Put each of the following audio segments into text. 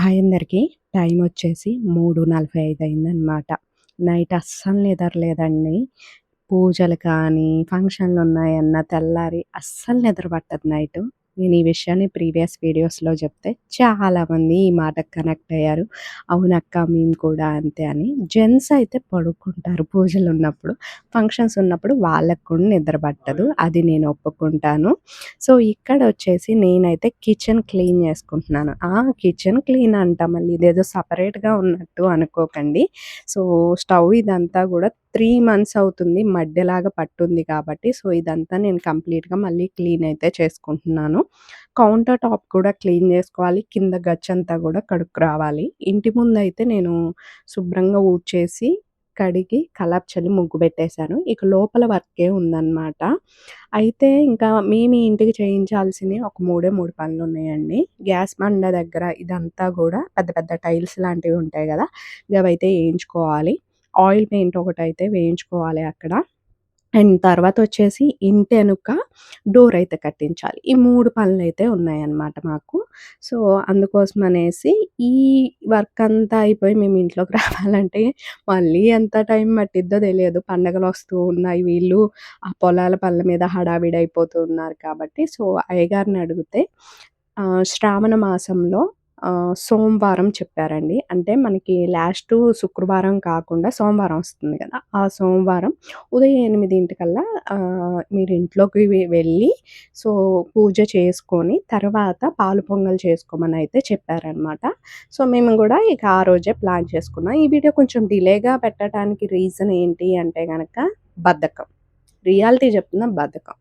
Hi అందరికీ time వచ్చేసి మూడు నలభై ఐదు అయిందనమాట నైట్ అస్సలు నిద్రలేదండి. పూజలు కానీ ఫంక్షన్లు ఉన్నాయన్న తెల్లారి అస్సలు నిద్ర పట్టదు నైట్. నేను ఈ విషయాన్ని ప్రీవియస్ వీడియోస్లో చెప్తే చాలామంది ఈ మాటకు కనెక్ట్ అయ్యారు. అవునక్క మేము కూడా అంతే అని. జెంట్స్ అయితే పడుకుంటారు పూజలు ఉన్నప్పుడు. ఫంక్షన్స్ ఉన్నప్పుడు వాళ్ళకు కూడా నిద్ర పట్టదు. అది నేను ఒప్పుకుంటాను. సో ఇక్కడ వచ్చేసి నేనైతే కిచెన్ క్లీన్ చేసుకుంటున్నాను. ఆ కిచెన్ క్లీన్ అంట మళ్ళీ ఇదేదో సపరేట్గా ఉన్నట్టు అనుకోకండి. సో స్టవ్ ఇదంతా కూడా త్రీ మంత్స్ అవుతుంది మధ్యలాగా పట్టుంది కాబట్టి. సో ఇదంతా నేను కంప్లీట్గా మళ్ళీ క్లీన్ అయితే చేసుకుంటున్నాను. కౌంటర్ టాప్ కూడా క్లీన్ చేసుకోవాలి కింద గచ్చంతా కూడా కడుక్కు రావాలి. ఇంటి ముందు అయితే నేను శుభ్రంగా ఊడ్చేసి కడిగి కలాప్ చల్లి ముగ్గు పెట్టేశాను. ఇక లోపల వర్కే ఉందన్నమాట. అయితే ఇంకా మేము ఇంటికి చేయించాల్సినవి ఒక మూడే మూడు పనులు ఉన్నాయండి. గ్యాస్ బండ దగ్గర ఇదంతా కూడా పెద్ద పెద్ద టైల్స్ లాంటివి ఉంటాయి కదా ఇవైతే వేయించుకోవాలి. ఆయిల్ పెయింట్ ఒకటి అయితే వేయించుకోవాలి అక్కడ. అండ్ తర్వాత వచ్చేసి ఇంటి వెనుక డోర్ అయితే కట్టించాలి. ఈ మూడు పనులు అయితే ఉన్నాయన్నమాట మాకు. సో అందుకోసం అనేసి ఈ వర్క్ అంతా అయిపోయి మేము ఇంట్లోకి రావాలంటే మళ్ళీ ఎంత టైం పట్టిద్దో తెలియదు. పండగలు వస్తూ ఉన్నాయి. వీళ్ళు ఆ పొలాల పళ్ళ మీద హడావిడి అయిపోతూ ఉన్నారు కాబట్టి. సో అయ్యగారిని అడిగితే శ్రావణ మాసంలో సోమవారం చెప్పారండి. అంటే మనకి లాస్ట్ శుక్రవారం కాకుండా సోమవారం వస్తుంది కదా. ఆ సోమవారం ఉదయం ఎనిమిదింటికల్లా మీరు ఇంట్లోకి వెళ్ళి సో పూజ చేసుకొని తర్వాత పాలు పొంగల్ చేసుకోమని అయితే చెప్పారనమాట. సో మేము కూడా ఇక ఆ రోజే ప్లాన్ చేసుకున్నాం. ఈ వీడియో కొంచెం డిలేగా పెట్టడానికి రీజన్ ఏంటి అంటే కనుక బద్ధకం. రియాలిటీ చెప్తున్నా బద్ధకం.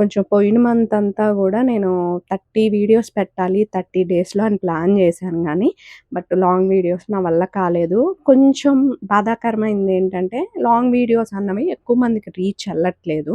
కొంచెం పోయిన మంత్ అంతా కూడా నేను థర్టీ వీడియోస్ పెట్టాలి థర్టీ డేస్లో అని ప్లాన్ చేశాను కానీ బట్ లాంగ్ వీడియోస్ నా వల్ల కాలేదు కొంచెం బాధాకరమైంది ఏంటంటే లాంగ్ వీడియోస్ అన్నవి ఎక్కువ మందికి రీచ్ వెళ్ళట్లేదు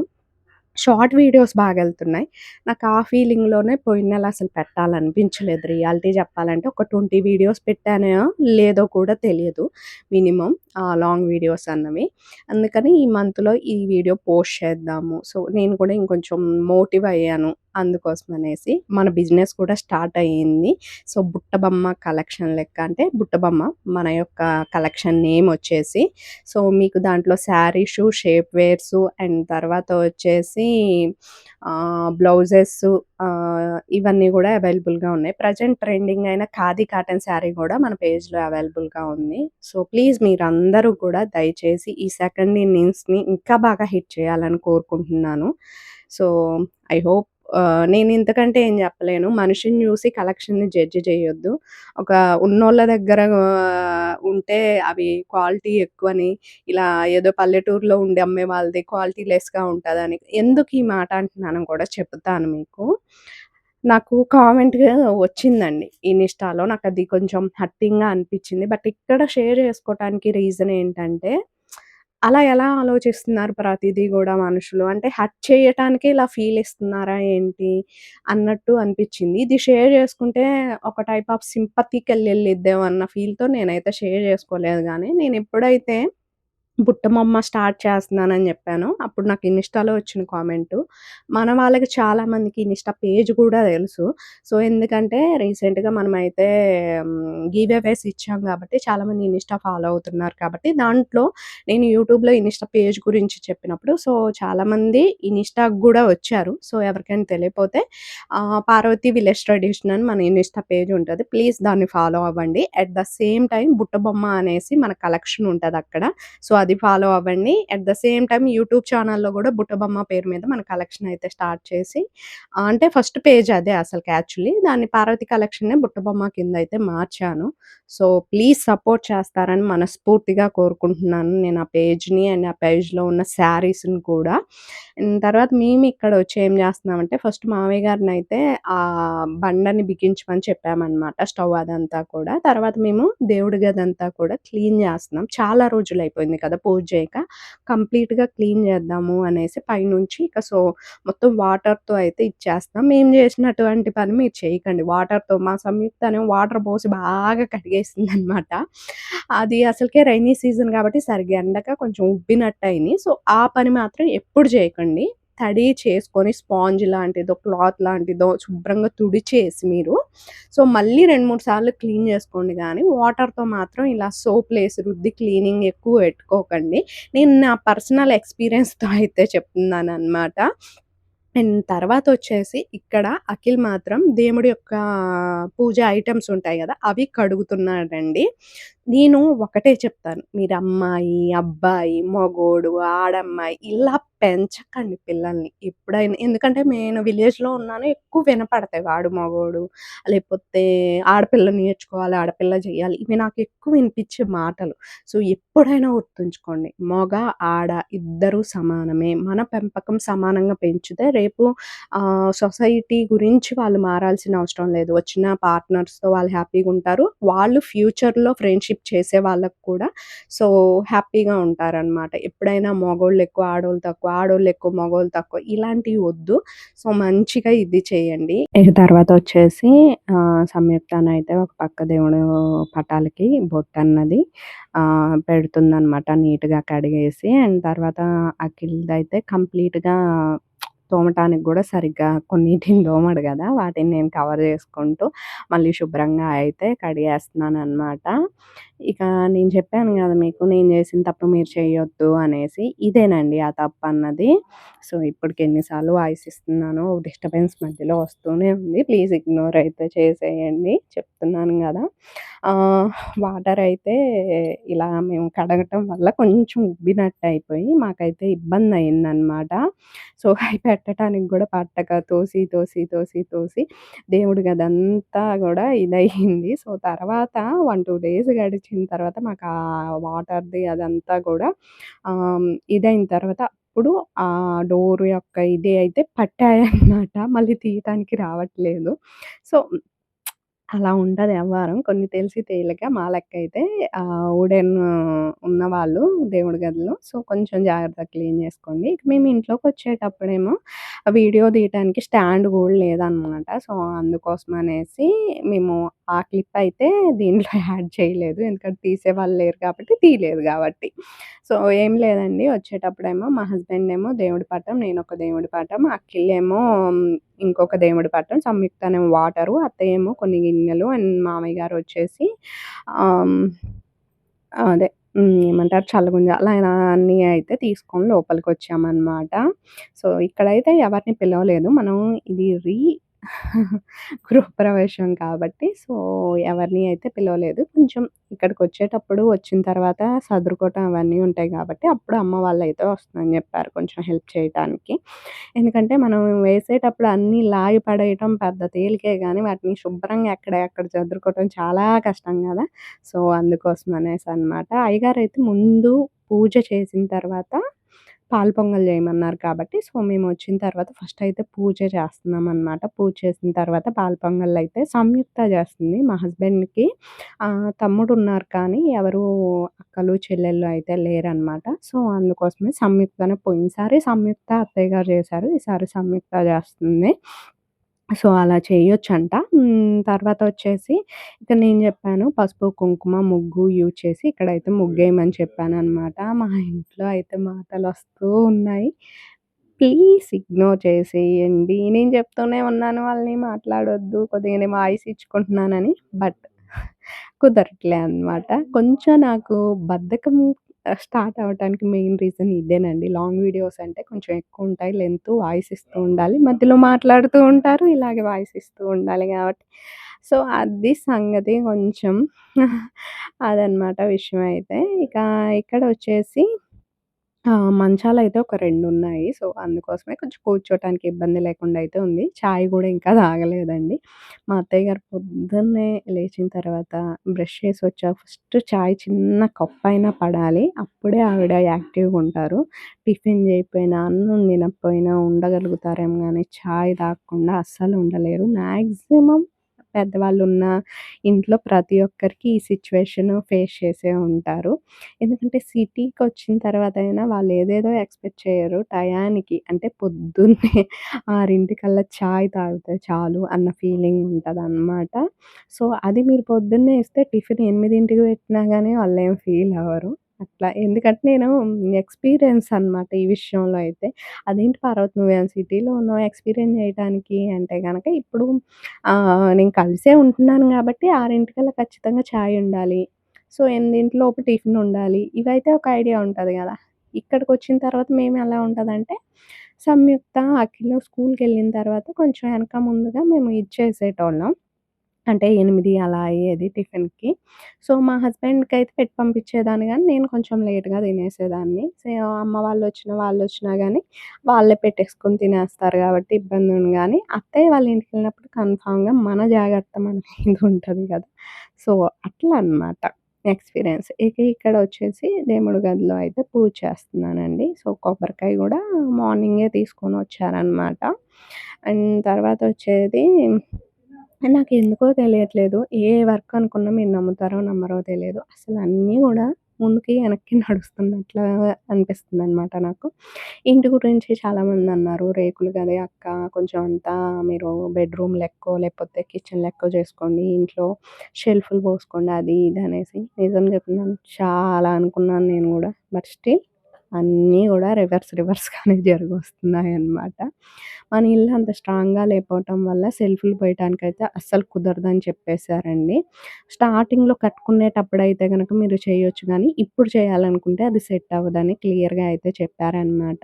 షార్ట్ వీడియోస్ బాగా వెళ్తున్నాయి నాకు ఆ ఫీలింగ్‌లోనే పోయిన నెల అసలు పెట్టాలనిపించలేదు. రియాలిటీ చెప్పాలంటే ఒక ట్వంటీ వీడియోస్ పెట్టానో లేదో కూడా తెలియదు. మినిమమ్ లాంగ్ వీడియోస్ అన్నవి. అందుకని ఈ మంత్‌లో ఈ వీడియో పోస్ట్ చేద్దాము. సో, నేను కూడా ఇంకొంచెం మోటివ్ అయ్యాను. అందుకోసం అనేసి మన బిజినెస్ కూడా స్టార్ట్ అయ్యింది. సో, బుట్టబొమ్మ కలెక్షన్ లెక్క అంటే బుట్టబొమ్మ మన యొక్క కలెక్షన్ నేమ్ వచ్చేసి. సో, మీకు దాంట్లో శారీసు, షేప్ వేర్స్ అండ్ తర్వాత వచ్చేసి బ్లౌజెస్ ఇవన్నీ కూడా అవైలబుల్‌గా ఉన్నాయి. ప్రజెంట్ ట్రెండింగ్ అయిన ఖాదీ కాటన్ శారీ కూడా మన పేజ్‌లో అవైలబుల్‌గా ఉంది. సో, ప్లీజ్ మీరు అందరూ కూడా దయచేసి ఈ సెకండ్ ఇన్నింగ్స్‌ని ఇంకా బాగా హిట్ చేయాలని కోరుకుంటున్నాను. సో, ఐ హోప్ నేను ఇంతకంటే ఏం చెప్పలేను. మనిషిని చూసి కలెక్షన్‌ని జడ్జ్ చేయొద్దు. ఒక ఉన్నోళ్ళ దగ్గర ఉంటే అవి క్వాలిటీ ఎక్కువని, ఇలా ఏదో పల్లెటూరులో ఉండి అమ్మే వాళ్ళది క్వాలిటీ లెస్‌గా ఉంటుందని ఎందుకు ఈ మాట అంటున్నాను కూడా చెప్తాను మీకు. నాకు కామెంట్ వచ్చిందండి ఇన్‌స్టాలో. అది కొంచెం హర్టింగ్‌గా అనిపించింది. బట్ ఇక్కడ షేర్ చేసుకోవటానికి రీజన్ ఏంటంటే అలా ఎలా ఆలోచిస్తున్నారు ప్రతిదీ కూడా మనుషులు? అంటే హట్ చేయటానికి ఇలా ఫీల్ ఇస్తున్నారా ఏంటి? అన్నట్టు అనిపించింది ఇది షేర్ చేసుకుంటే ఒక టైప్ ఆఫ్ సింపతికెళ్ళెళ్ళిద్దేమో అన్న ఫీల్‌తో నేనైతే షేర్ చేసుకోలేదు గాని నేను ఎప్పుడైతే బుట్టమమ్మ స్టార్ట్ చేస్తున్నానని చెప్పాను. అప్పుడు నాకు ఇన్‌స్టాలో వచ్చిన కామెంటు. మన వాళ్ళకి చాలా మందికి ఇన్‌స్టా పేజ్ కూడా తెలుసు. సో, ఎందుకంటే రీసెంట్‌గా మనమైతే గీవేవేస్ ఇచ్చాం కాబట్టి చాలామంది ఇన్‌స్టా ఫాలో అవుతున్నారు కాబట్టి దాంట్లో నేను యూట్యూబ్‌లో ఇన్‌స్టా పేజ్ గురించి చెప్పినప్పుడు సో, చాలామంది ఇన్‌స్టాకి కూడా వచ్చారు. సో, ఎవరికైనా తెలియపోతే పార్వతి విలేజ్ ట్రెడిషన్ అని మన ఇన్‌స్టా పేజ్ ఉంటుంది ప్లీజ్ దాన్ని ఫాలో అవ్వండి. At the same time Buttabomma అనేసి మన కలెక్షన్ ఉంటదక్కడ. సో, అది ఫాలో అవ్వండి. At the same time YouTube ఛానల్‌లో కూడా బుట్టబొమ్మ పేరు మీద మన కలెక్షన్ అయితే స్టార్ట్ చేసి అంటే ఫస్ట్ పేజ్ అదే అసలు యాక్చువల్లీ. దాన్ని పార్వతి కలెక్షన్‌నే బుట్టబొమ్మ కింద అయితే మార్చాను. సో, ప్లీజ్ సపోర్ట్ చేస్తారని మనస్ఫూర్తిగా కోరుకుంటున్నాను. నేను ఆ పేజ్‌ని అండ్ ఆ పేజ్‌లో ఉన్న శారీస్‌ని కూడా. తర్వాత మేము ఇక్కడ వచ్చి ఏం చేస్తున్నామంటే ఫస్ట్ మావయ్య గారినైతే ఆ బండని బిగించమని చెప్పామన్నమాట స్టవ్ అదంతా కూడా. తర్వాత మేము దేవుడి గదంతా కూడా క్లీన్ చేస్తున్నాం. చాలా రోజులు అయిపోయింది కదా! పూజ చేయక. కంప్లీట్‌గా క్లీన్ చేద్దాము అనేసి పైనుంచి ఇక సో, మొత్తం వాటర్‌తో అయితే ఇచ్చేస్తాం మేము చేసినటువంటి పని మీరు చేయకండి. వాటర్‌తో మా సంయుక్తనే వాటర్ పోసి బాగా కడిగేసిందనమాట. అది అసలుకే రైనీ సీజన్ కాబట్టి సరిగ్గా ఎండక కొంచెం ఉబ్బినట్టు అయింది సో, ఆ పని మాత్రం ఎప్పుడు చేయకండి. తడి చేసుకొని స్పాంజ్ లాంటిదో, క్లాత్ లాంటిదో శుభ్రంగా తుడిచేసి మీరు సో, మళ్ళీ 2, 3 సార్లు క్లీన్ చేసుకోండి కానీ వాటర్‌తో మాత్రం ఇలా సోప్ లేసి రుద్ది క్లీనింగ్ ఎక్కువ పెట్టుకోకండి. నేను నా పర్సనల్ ఎక్స్‌పీరియన్స్‌తో అయితే చెప్తున్నాను అనమాట అండ్ తర్వాతొచ్చేసి ఇక్కడ అఖిల్ మాత్రం దేవుడి యొక్క పూజ ఐటమ్స్ ఉంటాయి కదా అవి కడుగుతున్నాడండి. నేను ఒకటే చెప్తాను. మీరు అమ్మాయి, అబ్బాయి, మగోడు, ఆడమ్మాయి ఇలా పెంచకండి పిల్లల్ని. ఎప్పుడైనా ఎందుకంటే నేను విలేజ్‌లో ఉన్నాను. ఎక్కువ వినపడతాయి. వాడు మగోడు, లేకపోతే ఆడపిల్ల నేర్చుకోవాలి, ఆడపిల్ల చేయాలి. ఇవి నాకు ఎక్కువ వినిపించే మాటలు. సో, ఎప్పుడైనా గుర్తుంచుకోండి. మగ, ఆడ ఇద్దరూ సమానమే. మన పెంపకం సమానంగా పెంచితే రేపు సొసైటీ గురించి వాళ్ళు మారాల్సిన అవసరం లేదు. వచ్చిన పార్ట్నర్స్‌తో వాళ్ళు హ్యాపీగా ఉంటారు వాళ్ళు ఫ్యూచర్‌లో ఫ్రెండ్‌షిప్ చేసే వాళ్ళకి కూడా సో, హ్యాపీగా ఉంటారనమాట. ఎప్పుడైనా మగోళ్ళు ఎక్కువ, ఆడోళ్ళు తక్కువ, ఆడోళ్ళు ఎక్కువ, మగోళ్ళు తక్కువ ఇలాంటివి వద్దు. సో, మంచిగా ఇది చేయండి. ఇక తర్వాత వచ్చేసి సంయుక్తాన్ని అయితే ఒక పక్క దేవుడు పటాలకి బొట్టు అన్నది పెడుతుందనమాట నీట్‌గా కడిగేసి. అండ్ తర్వాత అఖిల్‌దయితే కంప్లీట్‌గా తోమటానికి కూడా సరిగ్గా కొన్నిటిని తోమడు కదా వాటిని నేను కవర్ చేసుకుంటూ మళ్ళీ శుభ్రంగా అయితే కడిగేస్తున్నాను అనమాట ఇక నేను చెప్పాను కదా మీకు నేను చేసిన తప్పు మీరు చేయొద్దు అనేసి. ఇదేనండి ఆ తప్పు అన్నది సో, ఇప్పటికి ఎన్నిసార్లు వాయిస్ ఇస్తున్నాను డిస్టర్బెన్స్ మధ్యలో వస్తూనే ఉంది. ప్లీజ్ ఇగ్నోర్ అయితే చేసేయండి. చెప్తున్నాను కదా వాటర్ అయితే ఇలా మేము కడగటం వల్ల కొంచెం ఉబ్బినట్టు అయిపోయి మాకైతే ఇబ్బంది అయిందనమాట సో, అవి పెట్టటానికి కూడా పట్టక తోసి, తోసి, తోసి, తోసి దేవుడి గదంతా కూడా ఇదయ్యింది సో, తర్వాత 1, 2 డేస్ గడిచి వచ్చిన తర్వాత మాకు ఆ వాటర్‌ది అదంతా కూడా ఇదైన తర్వాత అప్పుడు ఆ డోర్ యొక్క ఇది అయితే పట్టాయన్నమాట. మళ్ళీ తీయటానికి రావట్లేదు. సో, అలా ఉంటుంది వ్యవహారం కొన్ని తెలిసి తేలిక మా లెక్క అయితే వుడెన్ ఉన్నవాళ్ళు దేవుడి గదిలో సో, కొంచెం జాగ్రత్తగా క్లీన్ చేసుకోండి. ఇక మేము ఇంట్లోకొచ్చేటప్పుడేమో వీడియో తీయటానికి స్టాండ్ కూడా లేదనమాట. సో, అందుకోసం అనేసి మేము ఆ క్లిప్ అయితే దీంట్లో యాడ్ చేయలేదు. ఎందుకంటే తీసేవాళ్ళు లేరు కాబట్టి తీయలేదు కాబట్టి సో, ఏం లేదండి వచ్చేటప్పుడేమో మా హస్బెండ్ ఏమో దేవుడి పట్టం నేను ఒక దేవుడి పటం, అఖిల్ ఇంకొక దేవుడి పటం, సంయుక్తనేమో వాటరు, అత్తయ్యేమో కొన్ని గిన్నెలు అండ్ మామయ్య గారు వచ్చేసి అదే ఏమంటారు చల్లగుంజ ఆయన అన్నీ అయితే తీసుకొని లోపలికి వచ్చామన్నమాట సో, ఇక్కడైతే ఎవరిని పిలవలేదు. మనం ఇది రీ గృహప్రవేశం కాబట్టి సో, ఎవరిని అయితే పిలవలేదు. కొంచెం ఇక్కడికి వచ్చేటప్పుడు వచ్చిన తర్వాత సదురుకోవటం అవన్నీ ఉంటాయి కాబట్టి అప్పుడు అమ్మ వాళ్ళైతే వస్తుందని చెప్పారు కొంచెం హెల్ప్ చేయటానికి. ఎందుకంటే మనం వేసేటప్పుడు అన్నీ లాగి పడేయటం పెద్ద తేలికే కానీ వాటిని శుభ్రంగా ఎక్కడ ఎక్కడ చదురుకోవటం చాలా కష్టం కదా సో, అందుకోసం అనేసి అన్నమాట అయ్యగారు అయితే ముందు పూజ చేసిన తర్వాత పాలు పొంగల్ చేయమన్నారు కాబట్టి సో, మేము వచ్చిన తర్వాత ఫస్ట్ అయితే పూజ చేస్తున్నాం అనమాట పూజ చేసిన తర్వాత పాలు పొంగల్లయితే సంయుక్త చేస్తుంది మా హస్బెండ్‌కి తమ్ముడు ఉన్నారు కానీ ఎవరు అక్కలు, చెల్లెళ్ళు అయితే లేరనమాట. సో, అందుకోసమే సంయుక్తనే పోయినసారి సంయుక్త అత్తయ్య గారు చేశారు ఈసారి సంయుక్త చేస్తుంది సో, అలా చేయొచ్చంట. తర్వాత వచ్చేసి ఇక నేను చెప్పాను పసుపు, కుంకుమ, ముగ్గు యూజ్ చేసి ఇక్కడైతే ముగ్గేయమని చెప్పాననమాట. మా ఇంట్లో అయితే మాటలు వస్తూ ఉన్నాయి. ప్లీజ్ ఇగ్నోర్ చేసేయండి. నేను చెప్తూనే ఉన్నాను వాళ్ళని మాట్లాడొద్దు. కొద్దిగా నేను వాయిస్ ఇచ్చుకుంటున్నానని. బట్ కుదరట్లే అనమాట. కొంచెం నాకు బద్ధకం స్టార్ట్ అవ్వటానికి మెయిన్ రీజన్ ఇదేనండి. లాంగ్ వీడియోస్ అంటే కొంచెం ఎక్కువుంటాయి లెంతు, వాయిస్ ఇస్తూ ఉండాలి. మధ్యలో మాట్లాడుతూ ఉంటారు. ఇలాగే వాయిస్ ఇస్తూ ఉండాలి గాబట్టి సో, అది సంగతి కొంచెం అదనమాట విషయం అయితే. ఇక ఇక్కడొచ్చేసి మంచాలు అయితే ఒక 2 ఉన్నాయి. సో, అందుకోసమే కొంచెం కూర్చోటానికి ఇబ్బంది లేకుండా అయితే ఉంది. చాయ్ గూడా ఇంకా తాగలేదండి. మా అత్తయ్య గారు పొద్దున్నే లేచిన తర్వాత బ్రష్ చేసొచ్చాక ఫస్ట్ చాయ్ చిన్న కప్పయినా పడాలి. అప్పుడే ఆవిడ యాక్టివ్‌గుంటారు. టిఫిన్ చేయకపోయినా, అన్నం తినకపోయినా ఉండగలుగుతారేమో గానీ చాయ్ తాగకుండా అస్సలు ఉండలేరు. మాక్సిమం పెద్దవాళ్ళున్న ఇంట్లో ప్రతి ఒక్కరికి ఈ సిచ్యువేషన్ ఫేస్ చేసే ఉంటారు. ఎందుకంటే సిటీకి వచ్చిన తర్వాత అయినా వాళ్ళు ఏదేదో ఎక్స్‌పెక్ట్ చేయరు. టయానికి అంటే పొద్దున్నే 6:00కల్లా చాయ్ తాగితే చాలు అన్న ఫీలింగ్ ఉంటుంది అన్నమాట సో, అది మీరు పొద్దున్నే ఇస్తే టిఫిన్ 8:00కి పెట్టినా కానీ వాళ్ళు ఏం ఫీల్ అవ్వరు. అట్లా. ఎందుకంటే నేను ఎక్స్‌పీరియన్స్ అనమాట ఈ విషయంలో అయితే. అదేంటి పార్వతి నువ్వేమైనా సిటీలో ఉన్నావు ఎక్స్‌పీరియన్స్ చేయడానికి అంటే కనుక ఇప్పుడు నేను కలిసే ఉంటున్నాను కాబట్టి ఆరింటికల్లా ఖచ్చితంగా చాయ్ ఉండాలి. సో, 8 లోపు టిఫిన్ ఉండాలి. ఇవైతే ఒక ఐడియా ఉంటుంది కదా ఇక్కడికి వచ్చిన తర్వాత మేము ఎలా ఉంటుందంటే సంయుక్త, అఖిల్ స్కూల్‌కెళ్ళిన తర్వాత కొంచెం వెనక ముందుగా మేము ఇచ్చేసేటోళ్ళం. అంటే ఎనిమిది అలా అయ్యేది టిఫిన్‌కి. సో, మా హస్బెండ్కి అయితే పెట్టి పంపించేదాన్ని కానీ నేను కొంచెం లేట్‌గా తినేసేదాన్ని. సో, అమ్మ వాళ్ళు వచ్చిన వాళ్ళు వచ్చినా కానీ వాళ్ళే పెట్టేసుకొని తినేస్తారు కాబట్టి ఇబ్బంది ఉంది కానీ అత్తయ్య వాళ్ళ ఇంటికి వెళ్ళినప్పుడు కన్ఫామ్గా మన జాగ్రత్త మన మీద ఉంటుంది కదా సో, అట్లా అనమాట ఎక్స్‌పీరియన్స్. ఇక ఇక్కడ వచ్చేసి దేవుడి గదిలో అయితే పూజ చేస్తున్నానండి. సో, కొబ్బరికాయ కూడా మార్నింగే తీసుకొని వచ్చారనమాట అండ్ తర్వాత వచ్చేది నాకు ఎందుకో తెలియట్లేదు. ఏ వర్క్ అనుకున్నా మీరు నమ్ముతారో నమ్మరో తెలియదు. అసలు అన్నీ కూడా ముందుకి, వెనక్కి నడుస్తున్నట్లా అనిపిస్తుందనమాట నాకు. ఇంటి గురించి చాలామంది అన్నారు రేకులు గదే అక్క, కొంచెం అంతా మీరు బెడ్‌రూమ్ లెక్కో, లేకపోతే కిచెన్ లెక్కో చేసుకోండి. ఇంట్లో షెల్ఫ్‌లు పోసుకోండి" అది ఇది అనేసి. నిజం చెప్తున్నాను చాలా అనుకున్నాను నేను కూడా బట్ స్టిల్ అన్నీ కూడా రివర్స్ రివర్స్‌గానే జరిగొస్తున్నాయన్నమాట. మన ఇల్లు అంత స్ట్రాంగ్‌గా లేకపోవటం వల్ల సెల్ఫ్‌లు పోయటానికైతే అస్సలు కుదరదని చెప్పేసారండి. స్టార్టింగ్‌లో కట్టుకునేటప్పుడైతే కనుక మీరు చేయొచ్చు కానీ ఇప్పుడు చేయాలనుకుంటే అది సెట్ అవ్వదని క్లియర్‌గా అయితే చెప్పారనమాట.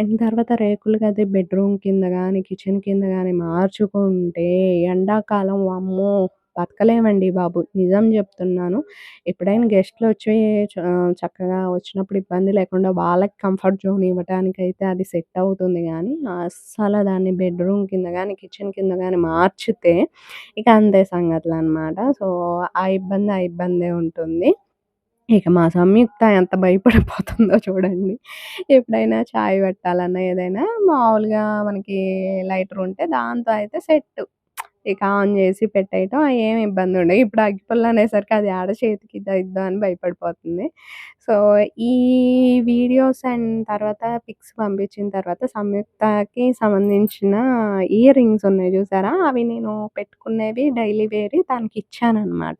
అండ్ తర్వాత రేకులు గది బెడ్‌రూమ్ కింద కానీ కిచెన్ కింద కానీ మార్చుకుంటే ఎండాకాలం అమ్మో బతకలేమండి బాబు. నిజం చెప్తున్నాను ఎప్పుడైనా గెస్ట్‌లొచ్చి చ చక్కగా వచ్చినప్పుడు ఇబ్బంది లేకుండా వాళ్ళకి కంఫర్ట్ జోన్ ఇవ్వటానికైతే అది సెట్ అవుతుంది కానీ అస్సలు దాన్ని బెడ్‌రూమ్ కింద కానీ కిచెన్ కింద కానీ మార్చితే ఇక అంతే సంగతులు అనమాట సో, ఆ ఇబ్బంది, ఆ ఇబ్బందే ఉంటుంది. ఇక మా సంయుక్త ఎంత భయపడిపోతుందో చూడండి. ఎప్పుడైనా చాయ్ పెట్టాలన్నా, ఏదైనా మామూలుగా మనకి లైటర్ ఉంటే దాంతో అయితే సెట్ ఇక ఆన్ చేసి పెట్టేయటం ఏం ఇబ్బంది ఉండదు ఇప్పుడు అగ్గిపుల్ల అనేసరికి అది ఆడ చేతికి ఇద్దా అని భయపడిపోతుంది. సో, ఈ వీడియోస్ అండ్ తర్వాత పిక్స్ పంపించిన తర్వాత సంయుక్తకి సంబంధించిన ఇయర్ రింగ్స్ ఉన్నాయి చూసారా అవి నేను పెట్టుకునేవి డైలీ వేర్‌వి తనకిచ్చాననమాట.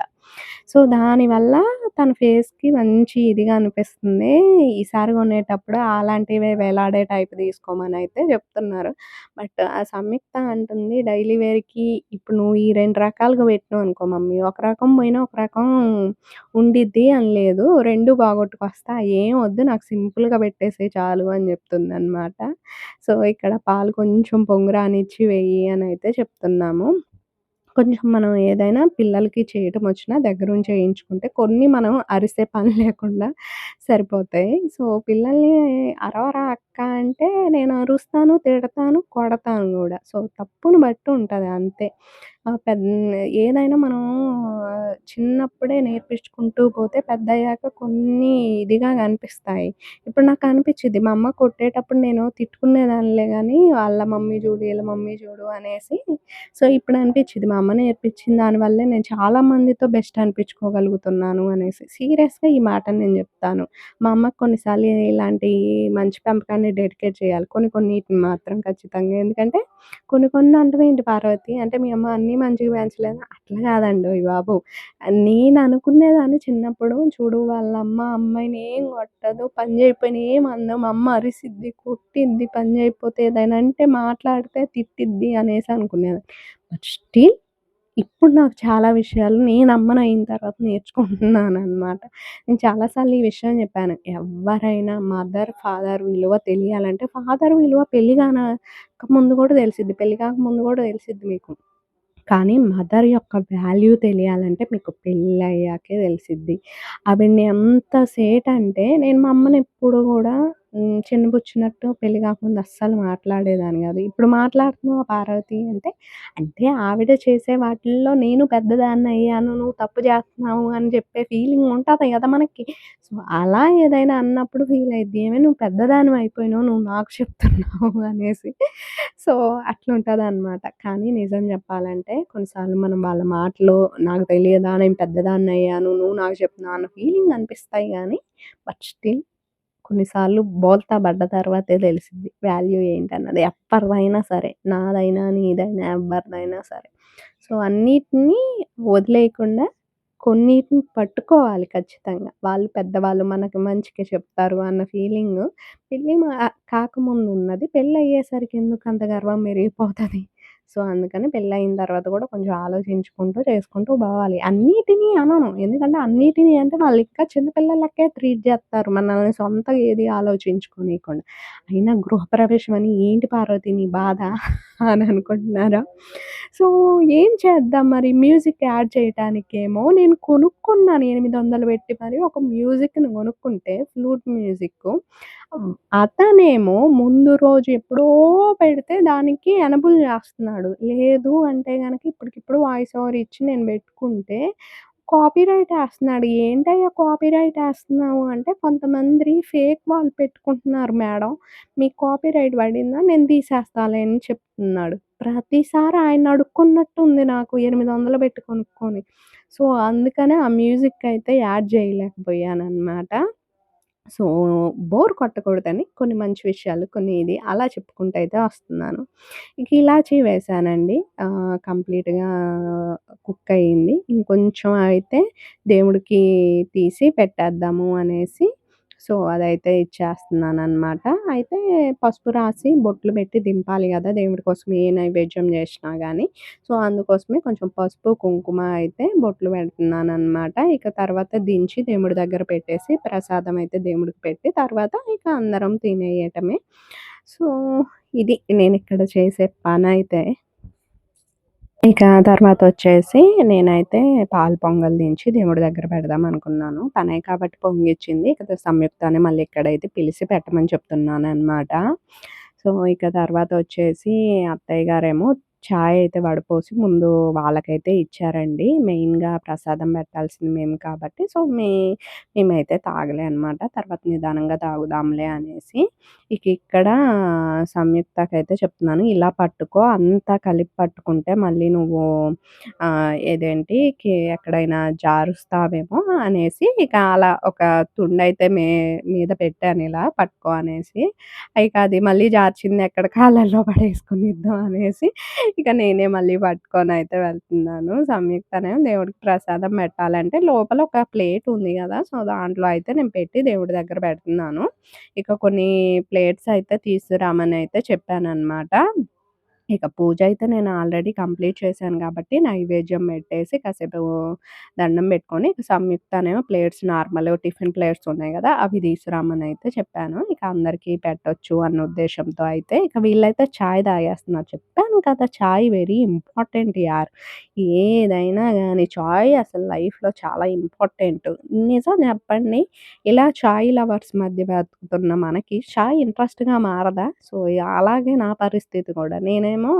సో, దానివల్ల తన ఫేస్‌కి మంచి ఇదిగా అనిపిస్తుంది. ఈసారి కొనేటప్పుడు అలాంటివి వేలాడే టైప్ అయితే చెప్తున్నారు. బట్ ఆ సంయుక్త అంటుంది డైలీ వేర్‌కి ఇప్పుడు నువ్వు ఈ రెండు రకాలుగా పెట్టినావనుకో మమ్మీ, ఒక రకం పోయినా ఒక రకం ఉండిద్ది అని లేదు. రెండు బాగొట్టుకొస్తా. ఏం వద్దు నాకు సింపుల్‌గా పెట్టేసే చాలు అని చెప్తుంది అనమాట సో, ఇక్కడ పాలు కొంచెం పొంగు రానిచ్చి అని అయితే చెప్తున్నాము. కొంచెం మనం ఏదైనా పిల్లలకి చేయటం వచ్చినా దగ్గరుండి చేయించుకుంటే కొన్ని మనం అరిసే పని లేకుండా సరిపోతాయి. సో, పిల్లల్ని అరవరా అక్క అంటే నేను అరుస్తాను, తిడతాను, కొడతాను కూడా సో, తప్పును బట్టి ఉంటది అంతే. పెద్ద ఏదైనా మనం చిన్నప్పుడే నేర్పించుకుంటూ పోతే పెద్దయ్యాక కొన్ని ఇదిగా కనిపిస్తాయి. ఇప్పుడు నాకు అనిపించింది మా అమ్మ కొట్టేటప్పుడు నేను తిట్టుకునేదానిలే కానీ వాళ్ళ మమ్మీ చూడు వీళ్ళ మమ్మీ చూడు అనేసి. సో, ఇప్పుడు అనిపించింది మా అమ్మ నేర్పించింది దానివల్లే నేను చాలా మందితో బెస్ట్ అనిపించుకోగలుగుతున్నాను అనేసి. సీరియస్‌గా ఈ మాట నేను చెప్తాను మా అమ్మకు కొన్నిసార్లు ఇలాంటి మంచి పెంపకాన్ని డెడికేట్ చేయాలి. కొన్ని కొన్నిటిని మాత్రం ఖచ్చితంగా. ఎందుకంటే కొన్ని కొన్ని అంటావేంటి పార్వతి అంటే మీ అమ్మ అన్నీ మంచిగా పెంచలేదు అట్లా కాదండి బాబు. నేను అనుకునేదాన్ని చిన్నప్పుడు చూడు వాళ్ళ అమ్మ అమ్మాయిని ఏం కొట్టదు. పని చేయకపోయినా ఏం అందం అమ్మ అరిసిద్ది, కొట్టిద్ది పని చేయకపోతే ఏదైనా అంటే మాట్లాడితే తిట్టిద్ది అనేసి అనుకునేది బట్ స్టిల్ ఇప్పుడు నాకు చాలా విషయాలు నేను అమ్మనయిన తర్వాత నేర్చుకుంటున్నాను అనమాట నేను చాలాసార్లు ఈ విషయం చెప్పాను. ఎవరైనా మదర్, ఫాదర్ విలువ తెలియాలంటే ఫాదర్ విలువ పెళ్ళి కానక ముందు కూడా తెలిసిద్ది. పెళ్ళి కాకముందు కూడా తెలిసిద్ది మీకు. కానీ మదర్ యొక్క వాల్యూ తెలియాలంటే మీకు పెళ్ళయ్యాకే తెలిసిద్ది. అవి ఎంత సేటంటే నేను మా అమ్మని ఎప్పుడు కూడా చిన్నపుచ్చినట్టు చిన్నబుచ్చినట్టు పెళ్ళి కాకముందు అస్సలు మాట్లాడేదాన్ని కాదు ఇప్పుడు మాట్లాడుతున్నావు పార్వతి అంటే, అంటే ఆవిడ చేసే వాటిల్లో నేను పెద్దదాన్నయ్యాను. నువ్వు తప్పు చేస్తున్నావు అని చెప్పే ఫీలింగ్ ఉంటుంది కదా మనకి. సో, అలా ఏదైనా అన్నప్పుడు ఫీల్ అయింది ఏమే నువ్వు పెద్దదాని అయిపోయినావు. నువ్వు నాకు చెప్తున్నావు అనేసి. సో, అట్లుంటదనమాట. కానీ నిజం చెప్పాలంటే కొన్నిసార్లు మనం వాళ్ళ మాటలు నాకు తెలియదా నేను పెద్దదాన్నయ్యాను. నువ్వు నాకు చెప్తున్నావు అన్న ఫీలింగ్ అనిపిస్తాయి కానీ బట్ స్టిల్ కొన్నిసార్లు బోల్తా పడ్డ తర్వాతే తెలిసింది వాల్యూ ఏంటన్నది. ఎవ్వరిదైనా సరే. నాదైనా, నీదైనా, ఎవరిదైనా సరే. సో, అన్నిటినీ వదిలేయకుండా కొన్నిటిని పట్టుకోవాలి ఖచ్చితంగా. వాళ్ళు పెద్దవాళ్ళు మనకు మంచిగా చెప్తారు అన్న ఫీలింగ్ పెళ్ళి మా కాకముందు ఉన్నది. పెళ్ళయ్యేసరికి ఎందుకు అంత గర్వం మెరిగిపోతుంది సో, అందుకని పెళ్ళయిన తర్వాత కూడా కొంచెం ఆలోచించుకుంటూ చేసుకుంటూ పోవాలి. అన్నిటిని అనను. ఎందుకంటే అన్నిటిని అంటే వాళ్ళు ఇంకా చిన్న పిల్లలకే ట్రీట్ చేస్తారు. మనల్ని సొంతగా ఏది ఆలోచించుకోనీయకుండా. అయినా గృహప్రవేశం అని ఏంటి పార్వతి నీ బాధ అని అనుకుంటున్నారా? సో, ఏం చేద్దాం మరి మ్యూజిక్ యాడ్ చేయటానికేమో నేను కొనుక్కున్నాను 800 పెట్టి మరి ఒక మ్యూజిక్‌ని కొనుక్కుంటే ఫ్లూట్ మ్యూజిక్ అతనేమో ముందు రోజు ఎప్పుడో పెడితే దానికి ఎనబుల్ చేస్తున్నాడు. లేదు అంటే కనుక ఇప్పటికిప్పుడు వాయిస్ ఓవర్ ఇచ్చి నేను పెట్టుకుంటే కాపీరైట్ ఏస్తున్నాడు. ఏంటయ్యా కాపీరైట్ వేస్తున్నావు అంటే, కొంతమంది ఫేక్ వాళ్ళు పెట్టుకుంటున్నారు మేడం. మీకు కాపీరైట్ పడిందా? నేను తీసేస్తాలే అని చెప్తున్నాడు. ప్రతిసారి ఆయన అడుక్కున్నట్టు ఉంది నాకు 800 పెట్టి కొనుక్కొని. సో, అందుకనే ఆ మ్యూజిక్ అయితే యాడ్ చేయలేకపోయాను అనమాట సో, బోర్ కొట్టకూడదని కొన్ని మంచి విషయాలు, కొన్ని ఇది అలా చెప్పుకుంటూ అయితే వస్తున్నాను. ఇంక ఇలాచీ వేశానండి. కంప్లీట్‌గా కుక్ అయింది. ఇంకొంచెం అయితే దేవుడికి తీసి పెట్టేద్దాము అనేసి సో, అదైతే ఇచ్చేస్తున్నాననమాట. అయితే పసుపు రాసి బొట్లు పెట్టి దింపాలి కదా దేవుడి కోసం ఏ నైవేద్యం చేసినా కానీ సో, అందుకోసమే కొంచెం పసుపు, కుంకుమ అయితే బొట్లు పెడుతున్నాను అనమాట ఇక తర్వాత దించి దేవుడి దగ్గర పెట్టేసి ప్రసాదం అయితే దేవుడికి పెట్టి తర్వాత ఇక అందరం తినేయటమే. సో, ఇది నేను ఇక్కడ చేసే పని అయితే ఇక తర్వాత వచ్చేసి నేనైతే పాలు పొంగల్ దించి దేవుడి దగ్గర పెడదాం అనుకున్నాను. తనే కాబట్టి పొంగిచ్చింది. ఇక సంయుక్తాన్ని మళ్ళీ ఇక్కడైతే పిలిచి పెట్టమని చెప్తున్నాను అనమాట సో, ఇక తర్వాత వచ్చేసి అత్తయ్య గారేమో చాయ్ అయితే వడపోసి ముందు వాళ్ళకైతే ఇచ్చారండి. మెయిన్‌గా ప్రసాదం పెట్టాల్సింది మేము కాబట్టి సో, మే మేమైతే తాగలే అనమాట. తర్వాత నిదానంగా తాగుదాంలే అనేసి. ఇక ఇక్కడ సంయుక్తకైతే చెప్తున్నాను. ఇలా పట్టుకో అంతా కలిపి పట్టుకుంటే మళ్ళీ నువ్వు ఏదేంటి ఎక్కడైనా జారుస్తావేమో అనేసి ఇక అలా ఒక తుండైతే మే మీద పెట్టాను ఇలా పట్టుకో అనేసి. ఇక అది మళ్ళీ జార్చింది ఎక్కడ కాళ్ళల్లో పడేసుకునిద్దాం అనేసి ఇక నేనే మళ్ళీ పట్టుకొని అయితే వెళ్తున్నాను. సంయుక్తనే దేవుడికి ప్రసాదం పెట్టాలంటే లోపల ఒక ప్లేట్ ఉంది కదా సో, దాంట్లో అయితే నేను పెట్టి దేవుడి దగ్గర పెడుతున్నాను. ఇక కొన్ని ప్లేట్స్ అయితే తీసుకురామని అయితే చెప్పాను అనమాట ఇక పూజ అయితే నేను ఆల్రెడీ కంప్లీట్ చేశాను కాబట్టి నైవేద్యం పెట్టేసి కాసేపు దండం పెట్టుకొని ఇక సంయుక్తనేమో ప్లేట్స్ నార్మల్ టిఫిన్ ప్లేట్స్ ఉన్నాయి కదా అవి తీసుకురామని అయితే చెప్పాను. ఇక అందరికీ పెట్టొచ్చు అన్న ఉద్దేశంతో అయితే ఇక వీళ్ళైతే ఛాయ్ తాగేస్తున్నారు. చెప్పాను కదా! చాయ్ వెరీ ఇంపార్టెంట్ యార్. ఏదైనా కానీ చాయ్ అసలు లైఫ్‌లో చాలా ఇంపార్టెంట్. నిజం చెప్పండి ఇలా చాయ్ లవర్స్ మధ్య బతుకుతున్న మనకి చాయ్ ఇంట్రెస్ట్‌గా మారదా? సో, అలాగే నా పరిస్థితి కూడా. నేనేమో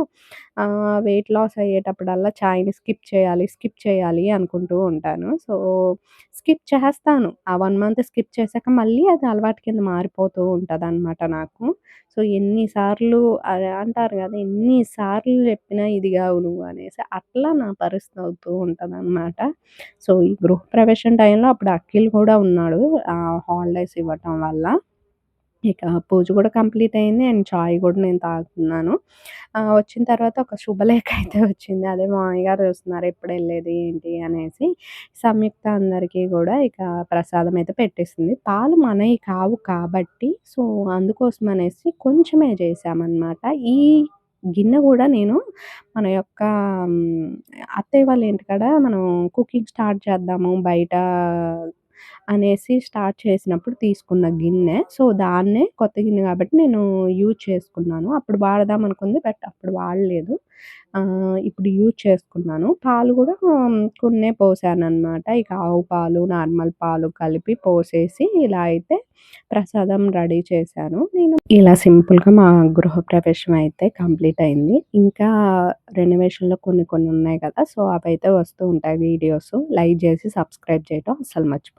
వెయిట్ లాస్ అయ్యేటప్పుడల్లా చాయ్‌ని స్కిప్ చేయాలి, స్కిప్ చేయాలి అనుకుంటూ ఉంటాను. సో, స్కిప్ చేస్తాను. ఆ వన్ మంత్ స్కిప్ చేశాక మళ్ళీ అది అలవాటు కింద మారిపోతూ ఉంటదనమాట నాకు. సో, ఎన్నిసార్లు అదే అంటారు కదా ఎన్నిసార్లు చెప్పినా ఇది కావు నువ్వు అనేసి అట్లా నా పరిస్థితి అవుతూ ఉంటదనమాట. సో, ఈ గృహప్రవేశం టైంలో అప్పుడు అఖిల్ కూడా ఉన్నాడు. హాలిడేస్ ఇవ్వటం వల్ల. ఇక పూజ కూడా కంప్లీట్ అయింది. అండ్ చాయ్ కూడా నేను తాగుతున్నాను. వచ్చిన తర్వాత ఒక శుభలేఖ అయితే వచ్చింది. అదే మామయ్య గారు చూస్తున్నారు ఎప్పుడు వెళ్ళేది ఏంటి అనేసి. సంయుక్త అందరికీ కూడా ఇక ప్రసాదం అయితే పెట్టేసింది. పాలు మనవి కావు కాబట్టి సో, అందుకోసం అనేసి కొంచెమే చేసామన్నమాట ఈ గిన్నె కూడా నేను మన యొక్క అత్తయ్య వాళ్ళ ఇంటికాడ మనం కుకింగ్ స్టార్ట్ చేద్దాము బయట అనేసి స్టార్ట్ చేసినప్పుడు తీసుకున్న గిన్నె. సో, దాన్నే కొత్త గిన్నె కాబట్టి నేను యూజ్ చేసుకున్నాను. అప్పుడు వాడదాం అనుకుంది. బట్ అప్పుడు వాడలేదు. ఇప్పుడు యూజ్ చేసుకున్నాను. పాలు కూడా కొన్నే పోసాననమాట. ఇక ఆవు పాలు, నార్మల్ పాలు కలిపి పోసేసి ఇలా అయితే ప్రసాదం రెడీ చేశాను. నేను ఇలా సింపుల్‌గా మా గృహప్రవేశం అయితే కంప్లీట్ అయింది. ఇంకా రెనోవేషన్‌లో కొన్ని కొన్ని ఉన్నాయి కదా! సో, అవైతే వస్తూ ఉంటాయి వీడియోస్. లైక్ చేసి సబ్స్క్రైబ్ చేయటం అస్సలు మర్చిపో